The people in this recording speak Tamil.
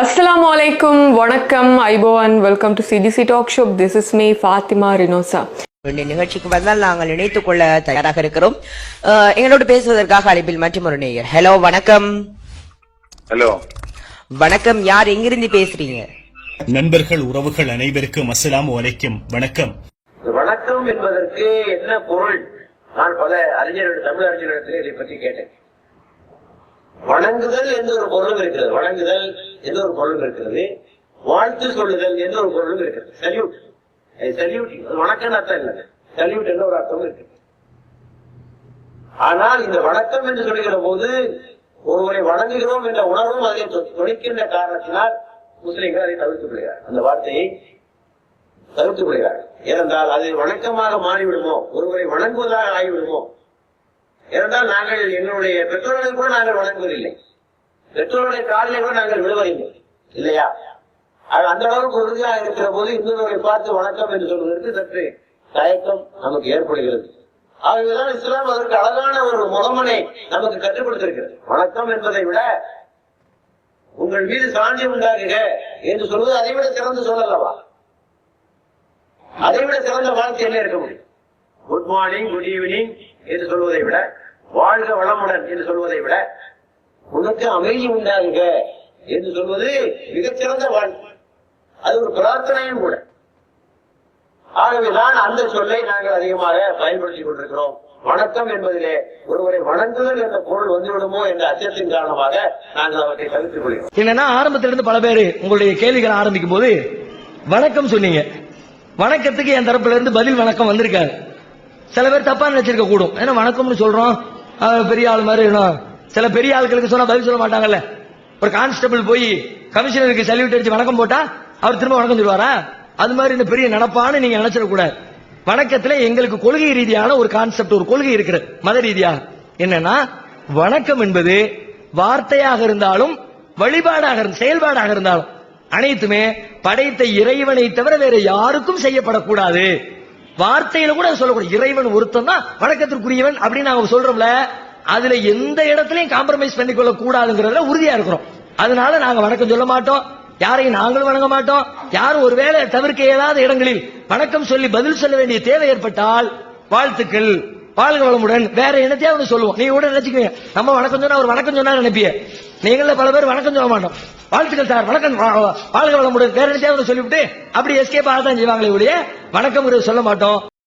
Assalamu alaikum, வணக்கம் ஐபோ and welcome to CDC talk show this is me Fathima Rinosa இந்த நிகழ்ச்சிக்கு வந்தால் நாங்கள் இணைத்துக் கொள்ள தயாராக இருக்கிறோம். எங்களோடு பேசுவதற்காக அழைப்பில் மற்றும் ஒரு நேயர். ஹலோ வணக்கம். ஹலோ வணக்கம் யார் எங்கிருந்து பேசுறீங்க? நண்பர்கள் உறவுகள் அனைவருக்கும் அஸ்ஸலாமு அலைக்கும். வணக்கம். வணக்கம் என்பதற்கு என்ன பொருள்? நான் பல அறிஞர்கள் தமிழ் அறிஞர்களிடத்தில் இதை பற்றி கேட்டேன். வணங்குதல் என்ற ஒரு பொருளும் இருக்கிறது. வணங்குதல் என்ற ஒரு பொருளும் இருக்கிறது? வாழ்த்து சொல்லுதல் என்ற ஒரு பொருளும் இருக்கிறது. சல்யூட் சல்யூட் வணக்கம் அர்த்தம் இல்லை. சல்யூட் என்ற ஒரு அர்த்தம் இருக்கு ஆனால் இந்த வணக்கம் என்று சொல்லுகிற போது ஒருவரை வணங்குகிறோம் என்ற உணர்வும் அதை தொலைக்கின்ற காரணத்தினால் முஸ்லிம்கள் அதை தவிர்த்துக் கொள்கிறார் அந்த வார்த்தையை தவிர்த்துக் கொள்கிறார் ஏனென்றால் அது வணக்கமாக மாறிவிடுமோ? ஒருவரை வணங்குவதாக ஆகிவிடுமோ? ஏனென்றால் நாங்கள் எங்களுடைய பெற்றோர்கள் கூட நாங்கள் வணங்குவதில்லை. பெற்றோருடைய காலிலே கூட நாங்கள் விடுவதில்லை. இல்லையா? அந்த அளவுக்கு உறுதியா இருக்கிற போது இன்னொருவரை பார்த்து வணக்கம் என்று சொல்வதற்கு சற்று தயக்கம் நமக்கு ஏற்படுகிறது. ஆகவேதான் இஸ்லாம் அதற்கு அழகான ஒரு முகமனை நமக்கு கற்றுக் கொடுத்திருக்கிறது. வணக்கம் என்பதை விட உங்கள் மீது சாந்தி உண்டாகுக என்று சொல்வது அதை விட சிறந்த சொல்லலவா? அதை விட சிறந்த வாழ்க்கை என்ன இருக்க முடியும்? குட் மார்னிங் குட் ஈவினிங் என்று சொல்வதை விட வாழ்க வளமுடன் என்று சொல்வதை விட உனக்கு அமைதி உண்டாகுக என்று சொல்வது மிகச்சிறந்த வாழ்க்கை. அது ஒரு பிரார்த்தனையும் கூட. ஆகவேதான் அந்த சொல்லை நாங்கள் அதிகமாக பயன்படுத்திக் கொண்டிருக்கிறோம். வணக்கம் என்பதிலே ஒருவரை வணங்குதல் என்ற பொருள் வந்துவிடுமோ என்ற அச்சத்தின் காரணமாக நாங்கள் அவற்றை தவிர்த்துக் கொள்கிறோம். என்னன்னா ஆரம்பத்திலிருந்து பல பேர் உங்களுடைய கேள்விகளை ஆரம்பிக்கும் போது வணக்கம் சொன்னீங்க. வணக்கத்துக்கு என் தரப்புல இருந்து பதில் வணக்கம் வந்திருக்காரு சில பேர் தப்பா நினைச்சிருக்க கூடும் ஏன்னா வணக்கம்னு சொல்றோம்? பெரிய ஆள் மாதிரி சில பெரிய ஆட்களுக்கு சொன்னா பதில் சொல்ல மாட்டாங்கல்ல. ஒரு கான்ஸ்டபிள் போய் கமிஷனருக்கு சல்யூட் அடிச்சு வணக்கம் போட்டா அவர் திரும்ப வணக்கம் சொல்லுவாரா? அது மாதிரி இந்த பெரிய நடப்பான்னு நீங்க நினைச்சிடக்கூடாது வணக்கத்துல எங்களுக்கு கொள்கை ரீதியான ஒரு கான்செப்ட் ஒரு கொள்கை இருக்கிறது. மத ரீதியாக என்னன்னா வணக்கம் என்பது வார்த்தையாக இருந்தாலும் வழிபாடாக செயல்பாடாக இருந்தாலும் அனைத்துமே படைத்த இறைவனை தவிர வேற யாருக்கும் செய்யப்படக்கூடாது. வார்த்தையில கூட சொல்லக்கூடாது. இறைவன் ஒருத்தன் தான் வணக்கத்திற்குரியவன் அப்படின்னு நாங்க சொல்றோம்ல. அதுல எந்த இடத்துலயும் காம்ப்ரமைஸ் பண்ணிக்கொள்ள கூடாதுங்கிறதுல உறுதியா இருக்கிறோம். அதனால நாங்க வணக்கம் சொல்ல மாட்டோம். யாரையும் நாங்களும் வணங்க மாட்டோம். யாரும் ஒருவேளை தவிர்க்க இயலாத இடங்களில் வணக்கம் சொல்லி பதில் சொல்ல வேண்டிய தேவை ஏற்பட்டால் வாழ்த்துக்கள் வாழ்க வளமுடன். வேற என்னத்தையாவது சொல்லுவோம். நீங்க கூட நினைச்சுக்கோங்க. நம்ம வணக்கம் சொன்னா ஒரு வணக்கம் சொன்னா நினைப்பிய. நீங்கள பல பேர் வணக்கம் சொல்ல மாட்டோம். வாழ்த்துக்கள் சார். வணக்கம். வாழ்க வளமுடன். வேற என்னத்தையாவது சொல்லிவிட்டு அப்படி எஸ்கேப் ஆகத்தான் செய்வாங்களே ஒழிய வணக்கம் சொல்ல மாட்டோம்.